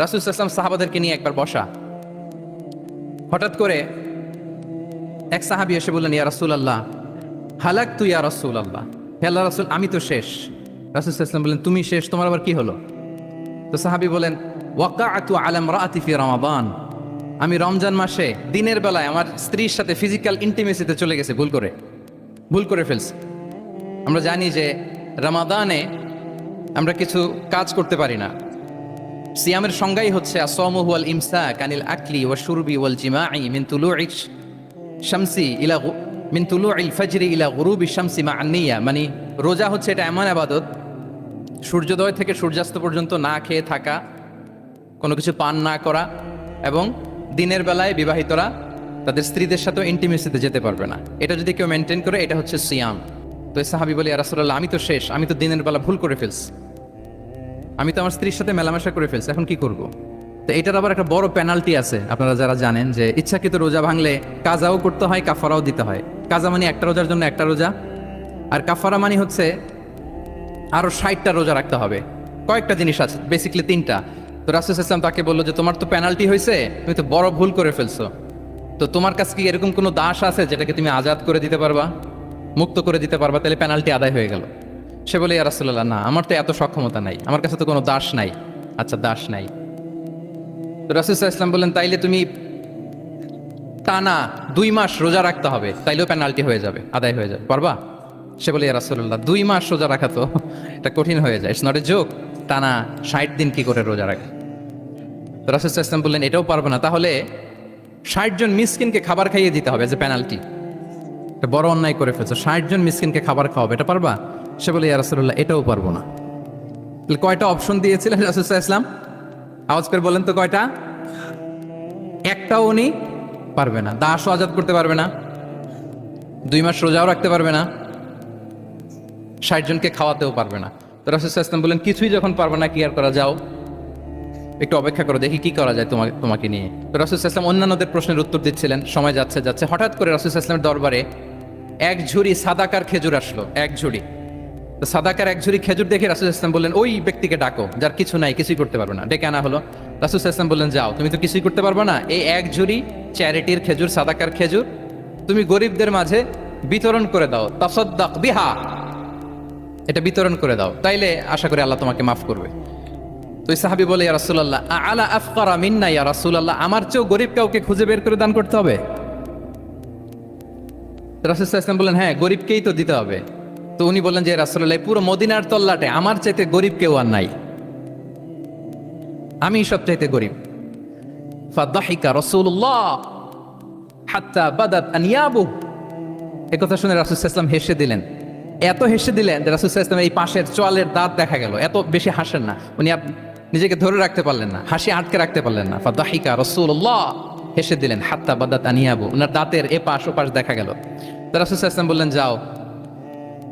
রাসুল ইসলাম সাহাবাদেরকে নিয়ে একবার বসা। হঠাৎ করে এক সাহাবি এসে বললেন, ইয়া রাসুল আল্লাহ হালাক তুই ইয়া রাসুল আল্লাহ হে আল্লাহ রাসুল, আমি তো শেষ। রাসুল ইসলাম বললেন, তুমি শেষ, তোমার আবার কি হলো? তো সাহাবি বলেন ওয়াকাআতু আলাম রাআতি ফি রমাবান আমি রমজান মাসে দিনের বেলায় আমার স্ত্রীর সাথে ফিজিক্যাল ইন্টিমেসিতে চলে গেছে, ভুল করে। ভুল করে ফেলছি। আমরা জানি যে রমাদানে আমরা কিছু কাজ করতে পারি না। সিয়ামের সংজ্ঞাই হচ্ছে আসম হুয়াল ইমসা কানিল আকলি ওয়া শুরবি ওয়াল জিমাই মিন তুলুই শামসি ইলা মিন তুলুইল ফজরি ইলা গুরুবি শামসি মা আন্নিয়া মানে রোজা হচ্ছে এটা এমন আবাদত, সূর্যোদয় থেকে সূর্যাস্ত পর্যন্ত না খেয়ে থাকা, কোনো কিছু পান না করা এবং দিনের বেলায় বিবাহিতরা তাদের স্ত্রীদের সাথেও ইন্টিমেসিতে যেতে পারবে না। এটা যদি কেউ মেনটেন করে, এটা হচ্ছে সিয়াম। তো সাহাবি বলি রাসুল্লাহ আমি তো শেষ, আমি তো দিনের বেলা ভুল করে ফেলছি। আমি তো আমার স্ত্রীর সাথে মেলামেশা করে ফেলছি, এখন কি করব? তো এটার আবার একটা বড় পেনাল্টি আছে, আপনারা যারা জানেন যে ইচ্ছাকৃত রোজা ভাঙলে কাজাও করতে হয়, কাফারাও দিতে হয়। কাজা মানে একটা রোজার জন্য একটা রোজা, আর কাফারা মানে হচ্ছে আরও ষাটটা রোজা রাখতে হবে। কয়েকটা জিনিস আছে বেসিকলি তিনটা। তো রাসুল ইসলাম তাকে বলল যে, তোমার তো পেনাল্টি হয়েছে তুমি তো বড় ভুল করে ফেলছো। তো তোমার কাছে কি এরকম কোনো দাস আছে যেটাকে তুমি আজাদ করে দিতে পারবা, মুক্ত করে দিতে পারবা? তাহলে পেনাল্টি আদায় হয়ে গেল। সে বলে, ইয়া রাসুল্লাহ না, আমার তো এত সক্ষমতা নাই, আমার কাছে তো কোনো দাস নাই। আচ্ছা দাস নাই। তো রাসুল ইসলাম বললেন, তাইলে তুমি টানা দুই মাস রোজা রাখতে হবে, তাইলেও পেনাল্টি হয়ে যাবে, আদায় হয়ে যাবে, পারবা? সে বলে, ইয়া রাসুল্লাহ দুই মাস রোজা রাখা তো, এটা কঠিন হয়ে যায় ইটস নট এ যোগ টানা ষাট দিন কি করে রোজা রাখে তো রাসুল ইসলাম বললেন, এটাও পারব না, তাহলে ষাট জন মিসকিনকে খাবার খাইয়ে দিতে হবে যে পেনাল্টি বড় অন্যায় করে ফেলছো, ষাট জন মিসকিনকে খাবার খাওয়াবে, এটা পারবা? সে বলে, ইয়া রাসুল্লাহ এটাও পারব না। কয়টা অপশন দিয়েছিলেন রাসুল ইসলাম আওয়াজ করে বলেন তো কয়টা? একটাও উনি পারবে না। দাসও আজাদ করতে পারবে না। দুই মাস রোজাও রাখতে পারবে না। ষাট জনকে খাওয়াতেও পারবে না। তো রাসুল ইসলাম বললেন কিছুই যখন পারবে না, কি আর করা যাও? একটু অপেক্ষা করো, দেখি কি করা যায় তোমাকে তোমাকে নিয়ে। তো রাসুল ইসলাম অন্যান্যদের প্রশ্নের উত্তর দিচ্ছিলেন। সময় যাচ্ছে যাচ্ছে। হঠাৎ করে রাসুল ইসলামের দরবারে এক ঝুড়ি সাদাকার খেজুর আসলো, এক ঝুড়ি। সাদাকার এক ঝুড়ি খেজুর দেখে রাসুল ইসলাম বললেন, ওই ব্যক্তিকে ডাকো, যার কিছু নাই, কিছুই করতে পারবে না। ডেকে আনা হলো। রাসুল ইসলাম বললেন, যাও, তুমি তো কিছুই করতে পারবে না। এই এক ঝুড়ি চ্যারিটির খেজুর, সাদাকার খেজুর, তুমি গরিবদের মাঝে বিতরণ করে দাও। তাসদ্দাক বিহা, এটা বিতরণ করে দাও। তাইলে আশা করি আল্লাহ তোমাকে মাফ করবে। তো সাহাবি বলে, ইয়া রাসূলুল্লাহ আলা আফকারা মিন্না ইয়া রাসূলুল্লাহ, আমার চেয়েও গরিব কাউকে খুঁজে বের করে দান করতে হবে? রাসূল ওয়াসাল্লাম বললেন হ্যাঁ গরিবকেই তো দিতে হবে। তো উনি বললেন যে, রাসূলুল্লাহ পুরো মদিনার তল্লাটে আমার চাইতে গরিব কেউ আর নাই। আমি সব চাইতে গরিব। শুনে হেসে দিলেন। এত হেসে দিলেন এই পাশের চোয়ালের দাঁত দেখা গেল। এত বেশি হাসেন না। উনি নিজেকে ধরে রাখতে পারলেন না, হাসি আটকে রাখতে পারলেন না। হেসে দিলেন, হাত্তা আনিয়াবু। দাঁতের এ পাশ ও পাশ দেখা গেল। রাসূল বললেন, যাও।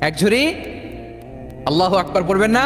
এক ঝুড়ি? আল্লাহ আকবার পড়বেন না?